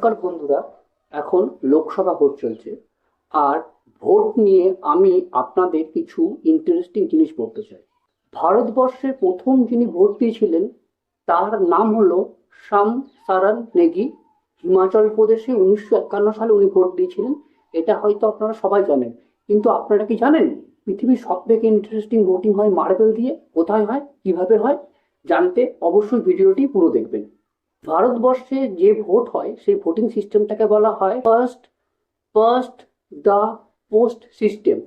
নমস্কার বন্ধুরা, এখন লোকসভা ভোট চলছে। আর ভোট নিয়ে আমি আপনাদের কিছু ইন্টারেস্টিং জিনিস বলতে চাই। ভারতবর্ষের প্রথম যিনি ভোট দিয়েছিলেন, তার নাম হলো শাম সারান নেগি। হিমাচল প্রদেশে উনিশশো একান্ন সালে উনি ভোট দিয়েছিলেন। এটা হয়তো আপনারা সবাই জানেন। কিন্তু আপনারা কি জানেন, পৃথিবীর সব থেকে ইন্টারেস্টিং ভোটিং হয় মার্বেল দিয়ে? কোথায় হয়? কীভাবে হয়? জানতে অবশ্যই ভিডিওটি পুরো দেখবেন। ভারতবর্ষে যে ভোট হয়, সেই ভোটিং সিস্টেমটাকে বলা হয় first first the post system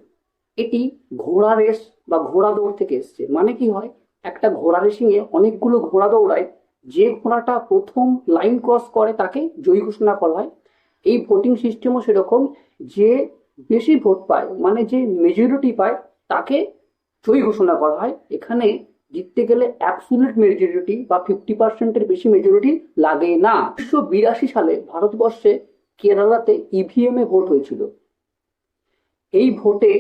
এটি ঘোড়া রেস বা ঘোড়া দৌড় থেকে এসছে। মানে কি হয়? একটা ঘোড়া রেসিংয়ে অনেকগুলো ঘোড়া দৌড়ায়। যে ঘোড়াটা প্রথম লাইন ক্রস করে তাকে জয়ী ঘোষণা করা হয়। এই ভোটিং সিস্টেমও সেরকম যে বেশি ভোট পায় মানে যে মেজরিটি পায়, তাকে জয়ী ঘোষণা করা হয়। এখানে জিততে গেলে অ্যাবসুলেট মেজরিটি বা ফিফটি পার্সেন্টের বেশি মেজরিটি লাগে না। উনিশশো বিরাশি সালে ভারতবর্ষে কেরালাতে ইভিএম এ ভোট হয়েছিল। এই ভোটে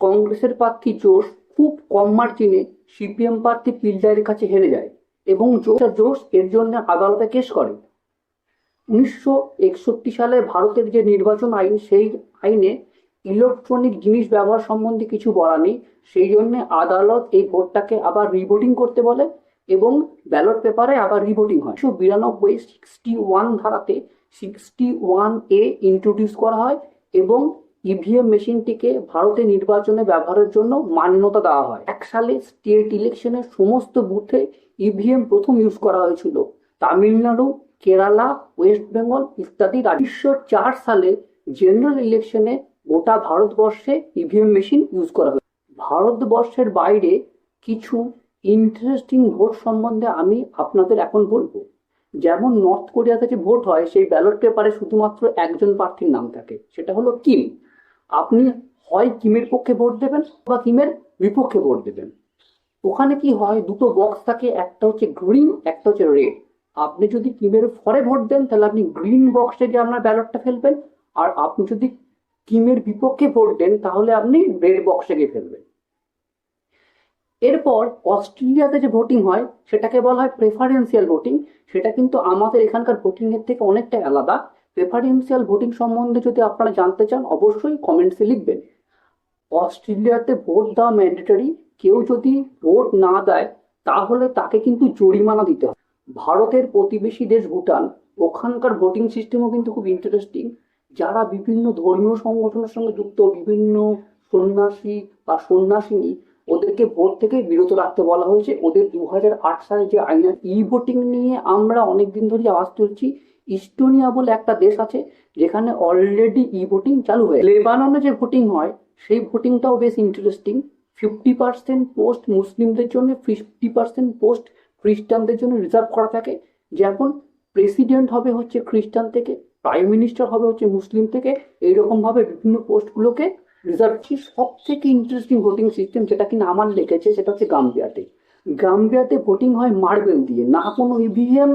কংগ্রেসের প্রার্থী জোশ খুব কম মার্জিনে সিপিএম প্রার্থী পিল্ডারের কাছে হেরে যায় এবং জোশ এর জন্য আদালতে কেস করে। উনিশশো একষট্টি সালে ভারতের যে নির্বাচন আইন, সেই আইনে ইলেকট্রনিক জিনিস ব্যবহার সম্বন্ধে কিছু বলা নেই। সেই জন্য আদালত এই ভোটটাকে আবার রিভোটিং করতে বলে এবং ব্যালট পেপারে আবার রিভোটিং হয়। উনিশশো বিরানব্বই সিক্সটি ওয়ান ধারাতে সিক্সটি ওয়ান এ ইন্ট্রোডিউস করা হয় এবং ইভিএম মেশিনটিকে ভারতে নির্বাচনে ব্যবহারের জন্য মান্যতা দেওয়া হয়। এক সালে স্টেট ইলেকশনের সমস্ত বুথে ইভিএম প্রথম ইউজ করা হয়েছিল। তামিলনাড়ু, কেরালা ওয়েস্ট বেঙ্গল ইত্যাদি উনিশশো চার সালে জেনারেল ইলেকশনে গোটা ভারতবর্ষে ইভিএম মেশিন ইউজ করা হয় ভারতবর্ষের বাইরে কিছু ইন্টারেস্টিং ভোট সম্বন্ধে আমি আপনাদের এখন বলব। যেমন নর্থ কোরিয়াতে যে ভোট হয়, সেই ব্যালট পেপারে শুধুমাত্র একজন প্রার্থীর নাম থাকে। সেটা হলো কিম আপনি হয় কিমের পক্ষে ভোট দেবেন বা কিমের বিপক্ষে ভোট দেবেন। ওখানে কি হয়, দুটো বক্স থাকে, একটা হচ্ছে গ্রিন একটা হচ্ছে রেড আপনি যদি কিমের ফরে ভোট দেন, তাহলে আপনি গ্রিন বক্সে গিয়ে আপনার ব্যালটটা ফেলবেন। আর আপনি যদি কিমের বিপক্ষে ভোট দেন তাহলে আপনি রেড বক্সে গিয়ে ফেলবেন এরপর অস্ট্রেলিয়াতে যে ভোটিং হয়, সেটাকে বলা হয় প্রেফারেন্সিয়াল ভোটিং সেটা কিন্তু আমাদের এখানকার ভোটিং এর থেকে অনেকটাই আলাদা। প্রেফারেন্সিয়াল ভোটিং সম্বন্ধে যদি আপনারা জানতে চান, অবশ্যই কমেন্টসে লিখবেন। অস্ট্রেলিয়াতে ভোট দেওয়া ম্যান্ডেটরি কেউ যদি ভোট না দেয়, তাহলে তাকে কিন্তু জরিমানা দিতে হয় ভারতের প্রতিবেশী দেশ ভুটান, ওখানকার ভোটিং সিস্টেমও কিন্তু খুব ইন্টারেস্টিং যারা বিভিন্ন ধর্মীয় সংগঠনের সঙ্গে যুক্ত, বিভিন্ন সন্ন্যাসী বা সন্ন্যাসিনী, ওদেরকে ভোট থেকে বিরত রাখতে বলা হয়েছে। ওদের দু সালে যে আইন ই ভোটিং নিয়ে আমরা অনেকদিন ধরে আওয়াজ তুলছি। ইস্টোনিয়া বলে একটা দেশ আছে, যেখানে অলরেডি ই ভোটিং চালু হয়ে লেবাননে যে ভোটিং হয়, সেই ভোটিংটাও বেশ ইন্টারেস্টিং ফিফটি পার্সেন্ট পোস্ট মুসলিমদের জন্য ফিফটি পার্সেন্ট পোস্ট খ্রিস্টানদের জন্য রিজার্ভ করা থাকে। যেমন প্রেসিডেন্ট হবে হচ্ছে খ্রিস্টান থেকে। প্রাইম মিনিস্টার হবে হচ্ছে মুসলিম থেকে। এইরকম ভাবে বিভিন্ন পোস্টগুলোকে রিজার্ভ সব থেকে ইন্টারেস্টিং ভোটিং সিস্টেম যেটা কিনা আমার লেগেছে, সেটা হচ্ছে গাম্বিয়াতে গাম্বিয়াতে ভোটিং হয় মার্বেল দিয়ে। না কোনো ইভিএম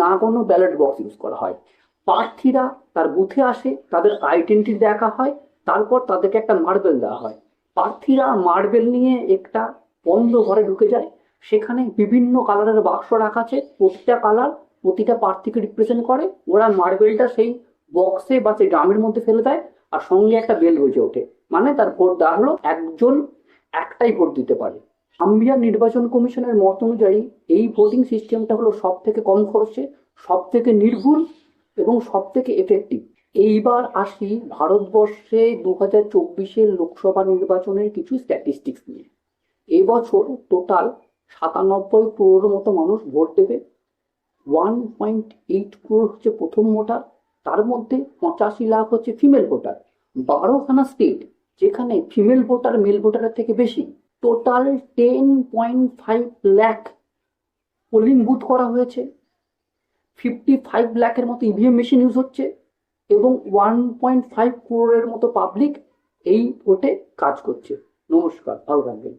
না কোনো ব্যালট বক্স ইউজ করা হয়। প্রার্থীরা তার বুথে আসে, তাদের আইডেন্টি দেখা হয়, তারপর তাদেরকে একটা মার্বেল দেওয়া হয়। প্রার্থীরা মার্বেল নিয়ে একটা বন্ধ ঘরে ঢুকে যায়। সেখানে বিভিন্ন কালারের বাক্স রাখা আছে, প্রতিটা কালার প্রতিটা প্রার্থীকে রিপ্রেজেন্ট করে, ওরা মার্বেলটা সেই বক্সে বা সেই ড্রামের মধ্যে ফেলে দেয় আর সঙ্গে একটা বেল বেজে ওঠে। মানে তার ভোট দেওয়া হলো একজন একটাই ভোট দিতে পারে। আম্বিয়া নির্বাচন কমিশনের মত অনুযায়ী এই ভোটিং সিস্টেমটা হলো সব থেকে কম খরচে সব থেকে নির্ভুল এবং সব থেকে এফেক্টিভ এইবার আসি ভারতবর্ষে দু হাজার চব্বিশের লোকসভা নির্বাচনের কিছু স্ট্যাটিস্টিক্স নিয়ে। এবছর টোটাল সাতানব্বই ক্রোড়ের মতো মানুষ ভোট দেবে। ওয়ান পয়েন্ট এইট ক্রোড় হচ্ছে প্রথম ভোটার, তার মধ্যে পঁচাশি লাখ হচ্ছে ফিমেল ভোটার। বারোখানা স্টেট যেখানে ফিমেল ভোটার মেল ভোটারের থেকে বেশি total ten point five lakh polling booth করা হয়েছে। ফিফটি ফাইভ ল্যাকের মতো ইভিএম মেশিন ইউজ হচ্ছে এবং ওয়ান পয়েন্ট ফাইভ ক্রোড়ের মতো পাবলিক এই ভোটে কাজ করছে। নমস্কার, ভালো থাকবেন।